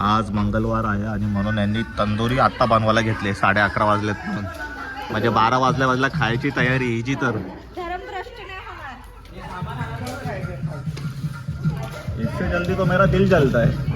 आज मंगळवार आहे आणि म्हणून यांनी तंदुरी आत्ता बनवायला घेतले साडे अकरा वाजलेत म्हणून. म्हणजे बारा वाजल्या वाजल्या खायची तयारी हिची तर. इससे जल्दी तो मेरा दिल जलता है.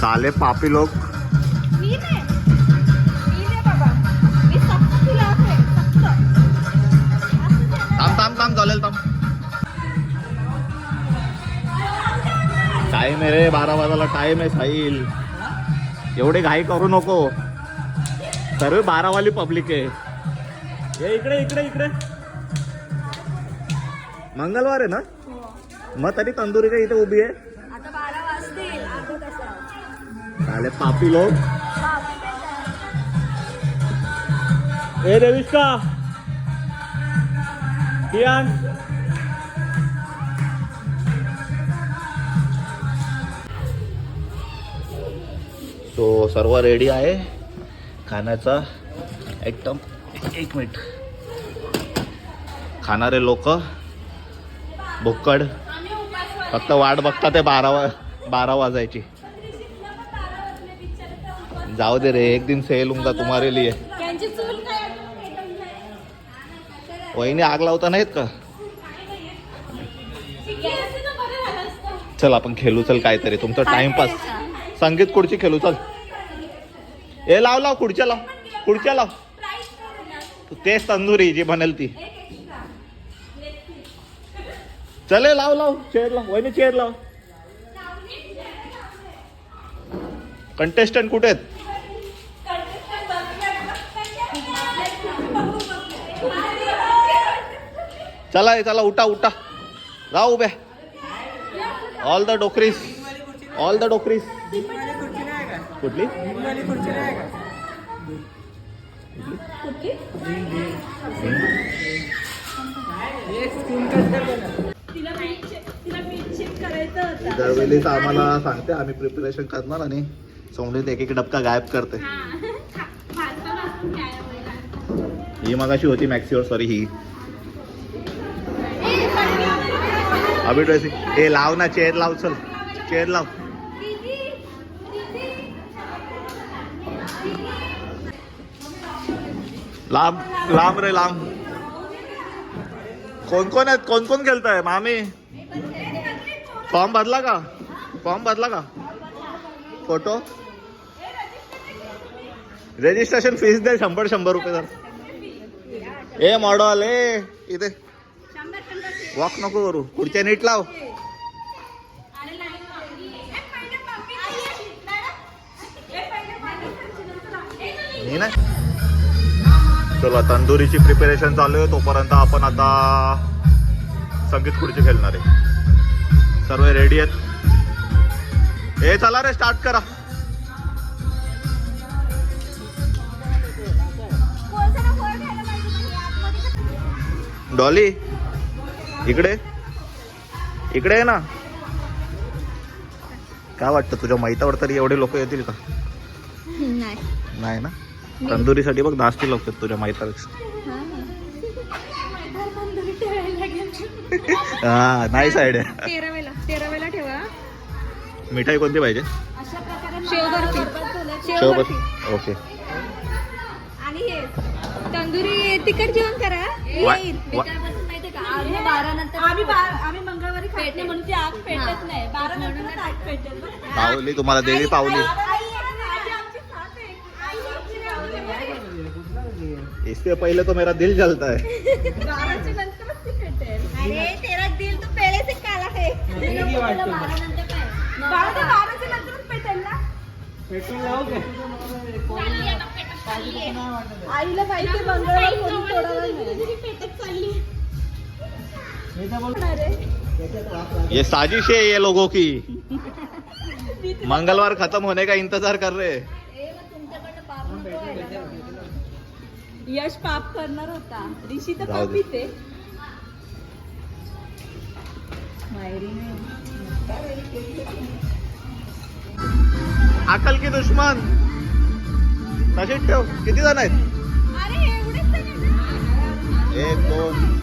साले पापी लोग. टाइम आहे रे बारा वाजायला टाइम आहे साईल एवढे घाई करू नको. सर्व बारावाली पब्लिक आहे. ये इकडे इकडे इकडे. मंगळवार आहे ना? मग तरी तंदुरी काय इथे उभी आहे? साले पापी लोक. ए देविष्का. कियान. सो सर्व रेडी आहे. खाण्याचा एकदम एक मिनिट. खाणारे लोक भुक्कड. फक्त वाट बघता ते बारा वा बारा वाजायची. जाऊ दे रे एक दिन सेल लिए त्यांची चूल काय वहिनी आग लावता नाहीत का. चल आपण खेळू चल काहीतरी. तुमचं टाइमपास संगीत खुर्ची खेळू चल. ए लाव लाव खुर्च्या लाव. खुर्च्या लाव. तेच तंदुरी जी बनेल ती. एक चले लाव लाव चेअर लाव. वहिनी चेअर लाव. कंटेस्टंट कुठे आहेत? चला ए, चला उठा उठा. जाऊ उभ्या ऑल द डोकरीस ऑल द डोकरीस कुठली. दरवेळीच आम्हाला सांगते आम्ही प्रिपरेशन करणार आणि सोमलीत एक एक डबका गायब करते. हा. ही मगाशी होती मॅक्सिवर सॉरी ही. अभि ड्रेसिंग ए लाव ना चेअर लाव चल. चेअर लाव. लांब लांब रे लांब. कोण कोण आहेत? कोण कोण खेळताय? मामी? फॉर्म भरला का? फॉर्म भरला का? फोटो? रजिस्ट्रेशन फीस दे शंभर शंभर रुपये जर. ए मॉडल ए इथे. वॉक नको करू. पुढच्या नीट लाव. नाही. ना. चला तंदुरीची प्रिपरेशन चालू आहे. तोपर्यंत आपण आता संगीत खुर्ची खेळणार आहे. सर्व रेडी आहेत? ए चला रे स्टार्ट करा. हे डॉली इकडे? इकडे आहे ना. काय वाटतं तुझ्या मैतावर तरी एवढे लोक येतील का? नाही. नाही ना? तंदुरीसाठी बघ नाश्ती लोक आहेत तुझ्या मैतापेक्षा हा तेरावेला तेरावेला ठेवा. मिठाई कोणती पाहिजे? शेवबर्फी. ओके. आणि हे तंदुरी तिखट जेवण करा. येईल. वा- माहितीये का आम्ही बारा नंतर आम्ही बारा आम्ही मंगळवारी पेटणे म्हणून ती आग पेटत नाही. बारा नंतर आग पेटेल पावली तुम्हाला देवी पावली. इससे पहले तो मेरा दिल जलता है। अरे तेरा दिल तू पेळे से काला है। आईला ये साजिश है ये लोगों की। मंगलवार खत्म होने का इंतजार कर रहे हैं। यश पाप करणार होता. ऋषी तर जाऊ दे. पापीच आहे. अकल की दुश्मन. तशीच ठेव. किती जण आहेत? अरे एवढेच? एक दोन.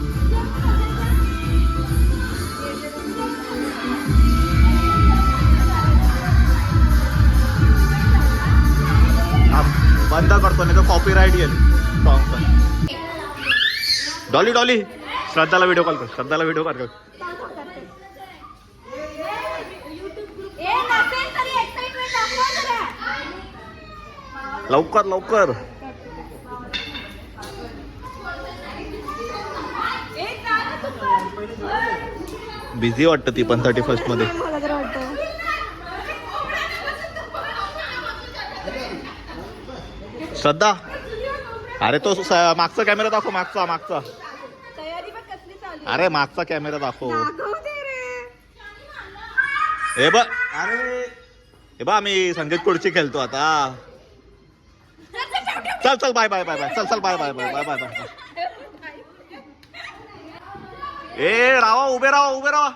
थांब, बंद करतो नाही तर कॉपीराईट येईल. सॉंगचा डॉली डॉली. श्रद्धाला व्हिडिओ कॉल कर श्रद्धाला व्हिडिओ कॉल कर. लवकर लवकर. बिझी वाटतं ती पण थर्टी फर्स्टमध्ये. श्रद्धा. अरे तो मागचा कॅमेरा दाखव मागचा मागचा. अरे मागचा कॅमेरा दाखव. हे बघ अरे हे बघ आम्ही संगीत खुर्ची खेळतो आता. चल चल बाय बाय बाय बाय चल चल bye bye bye bye bye bye ए रावा उभे राहा उभे राहा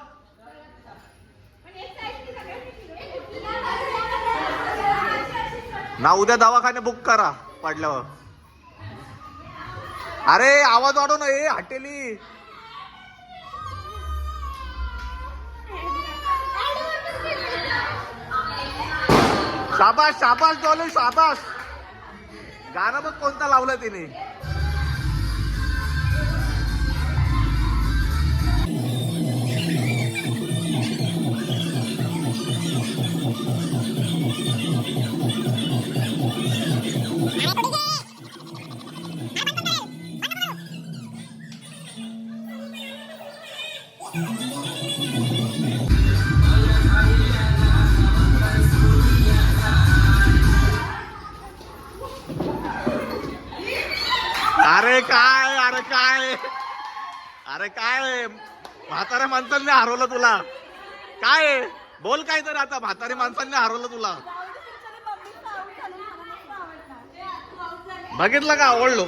ना उद्या दवाखाने बुक करा पडल्यावर. अरे आवाज वाढव ना ए हटेली. शाबास शाबास डॉले शाबास. गाणं बघ कोणता लावलं तिने. अरे काय अरे काय? अरे काय? म्हाताऱ्या माणसांनी हरवलं तुला. काय? बोल काय तर आता म्हातारे माणसांनी हरवलं तुला. बघितलं का? आवडलो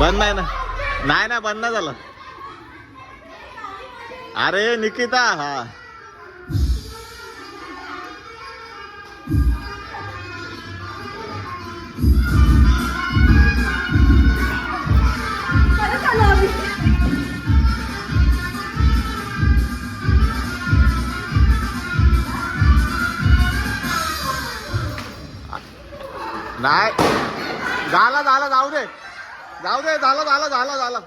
बंद नाही ना? नाही ना बंद नाही झालं. अरे निकिता हा. नाही. झालं झालं जाऊ दे. जाऊ दे झालं झालं झालं झालं.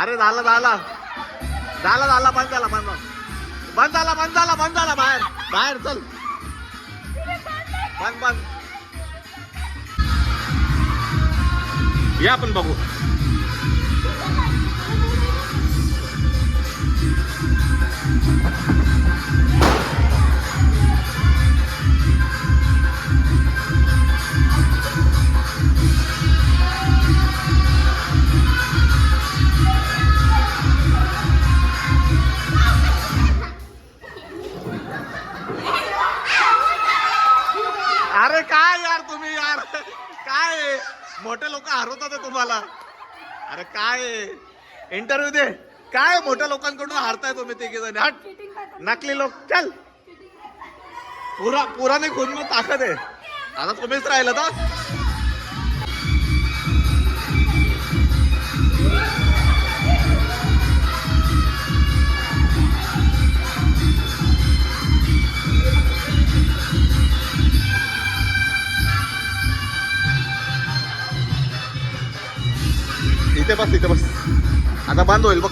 अरे झालं झालं. झालं झालं बंद झाला बंद बंद झाला बंद झाला बंद झाला बाहेर. बाहेर चल. बंद बंद. या पण बघू. तुम्हाला? अरे काय? इंटरव्ह्यू दे. काय मोठ्या लोकांकडून हारताय तुम्ही तिघे जण हट. नकली लोक. चल. पुरा पुराने खून मग ताकद आहे आता तुम्हीच राहिलं तर इथे बस इथे बस. आता बंद होईल बघ.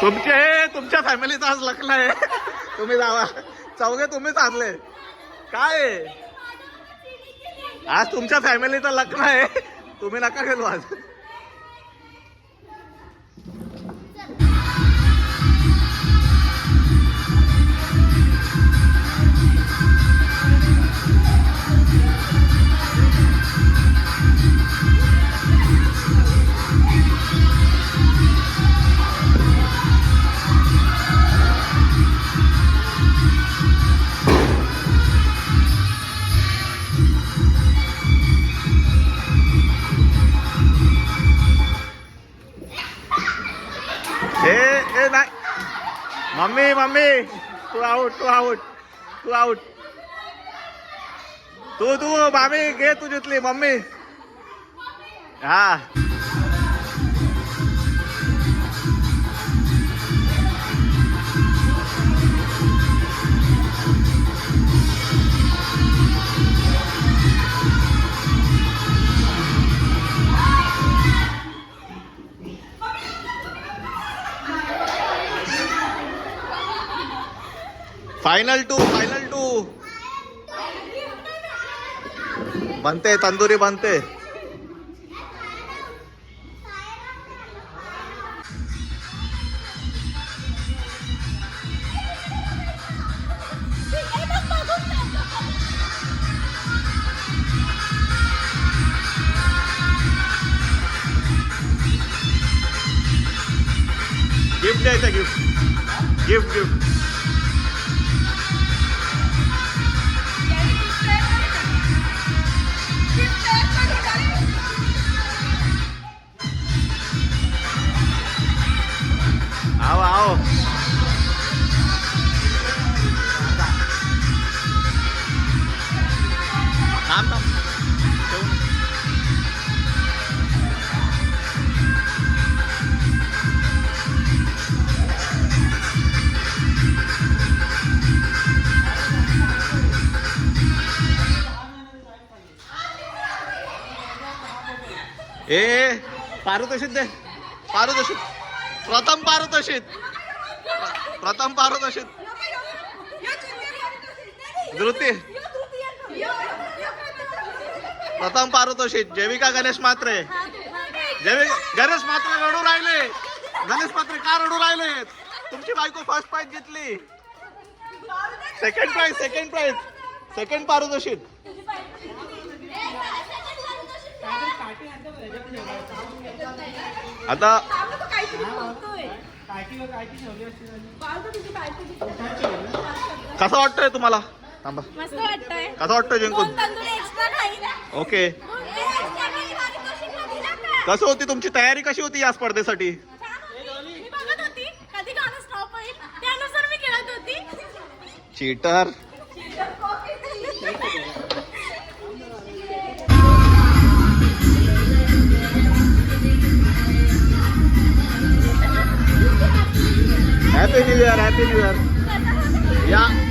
तुमचे तुमच्या फॅमिलीचं आज लग्न आहे. तुम्ही जावा. चौघे तुम्हीच आणले काय आहे? आज तुमच्या फॅमिलीचं लग्न आहे. तुम्ही नका गेलो आज. तू आउट तू आउट तू आउट तू तू मामी घे तुझ्यातली मम्मी हा फायनल टू फायनल टू बनते तंदुरी बनते गिफ्ट द्यायचं गिफ्ट गिफ्ट गिफ्ट थांब थांब ठेवू नको. ए पारितोषिक दे पारितोषिक प्रथम पारितोषिक प्रथम पारितोषिक धृती प्रथम पारितोषिक. जेविका गणेश मात्रे. जैविक गणेश मात्रे रडू राहिले. गणेश मात्रे का रडू राहिले तुमची बायको फर्स्ट प्राइज घेतली. Second prize second prize second पारितोषिक. आता कसं वाटतंय तुम्हाला? थांबा. कसं वाटतंय जिंकून? ओके. कसं होती तुमची तयारी कशी होती या स्पर्धेसाठी? Cheater happy new year happy new year या.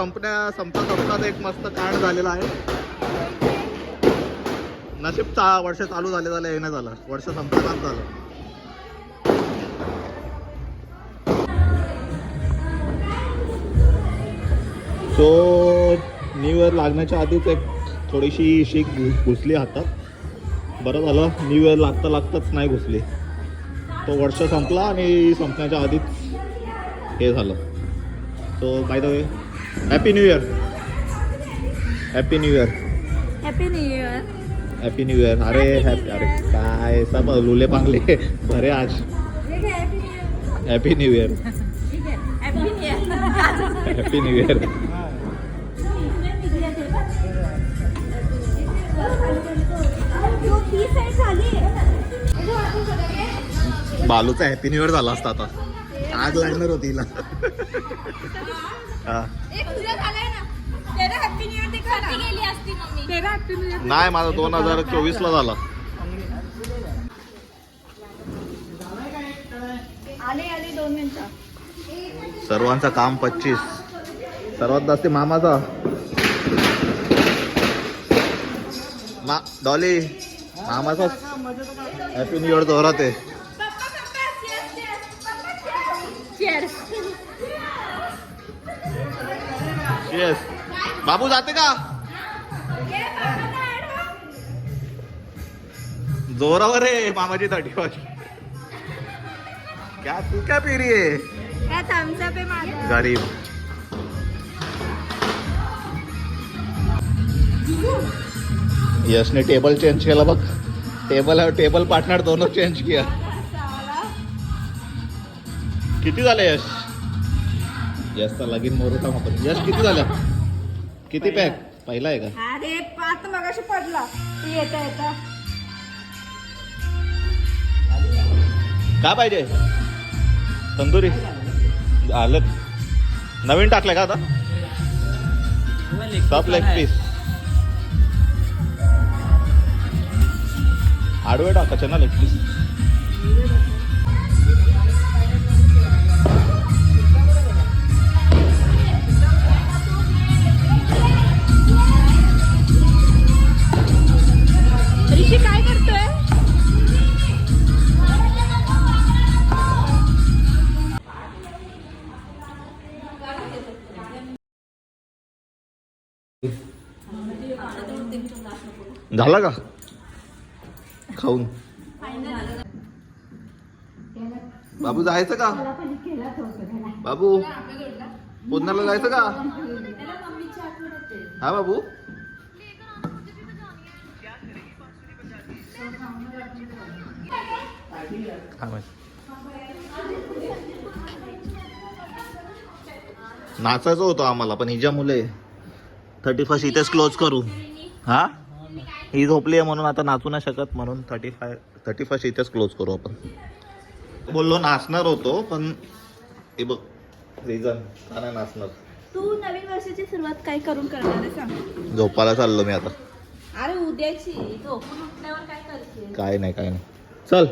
संपण्या संपता संपताच एक मस्त कांड झालेला आहे. नशीब चा वर्ष चालू झाले झालं येणं झालं. वर्ष संपताच झालं. सो न्यू इयर लागण्याच्या आधीच एक थोडीशी शीक घुसली हातात. बरं झालं न्यू इयर लागता लागताच नाही घुसली. तो वर्ष संपला आणि संपण्याच्या आधीच हे झालं. So by the way happy new year happy new year happy new year happy new year अरे हॅपी अरे काय सब लुले पांगले बरे आज happy new year happy new year बालूचा happy new year झाला असता आता आग लागणार होती हा. नाही माझा दोन हजार चोवीस ला झाला. आले आले दोन मिनिटं. सर्वांचा काम पच्चीस. सर्वात जास्त मामाचा. मा डॉली मामाचा. हॅपी न्यू इयर जोरात आहे. येस बाबू जाते का? जोरावर आहे मामाची थर्टी फर्स्ट क्या तू क्या पी रही है? काय थम्सअप आहे गरीब. यशने टेबल चेंज केला बघ. टेबल टेबल पार्टनर दोनों चेंज किया. किती झाले यश यशचा लगीन मोरता आपण यश किती झाल्या किती पॅक पहिला आहे का? अरे पात मगाशी पडला. ती येता येता. काय पाहिजे? तंदुरी? आलं. नवीन टाकलंय का आता? लेग पीस आडवे टाकायचे ना लेग पीस झाला का? खाऊन. बाबू जायचं का? बाबू पुण्याला जायचं का? हा बाबू? नाचायचं होतं आम्हाला पण हिच्या मुले. थर्टी फर्स्ट इथेच क्लोज करू. हा? ही झोपली आहे म्हणून आता नाचू नाही शकत म्हणून थर्टी फाय थर्टी फर्स्ट इथेच क्लोज करू आपण. बोललो नाचणार होतो पण हे बघ रिझन का नाही नाचणार. तू नवीन वर्षाची सुरुवात काय करून करणार आहे सांग. झोपायला चाललो मी आता. अरे उद्याची झोपून उठल्यावर काय करशील? काय नाही काय नाही. चल.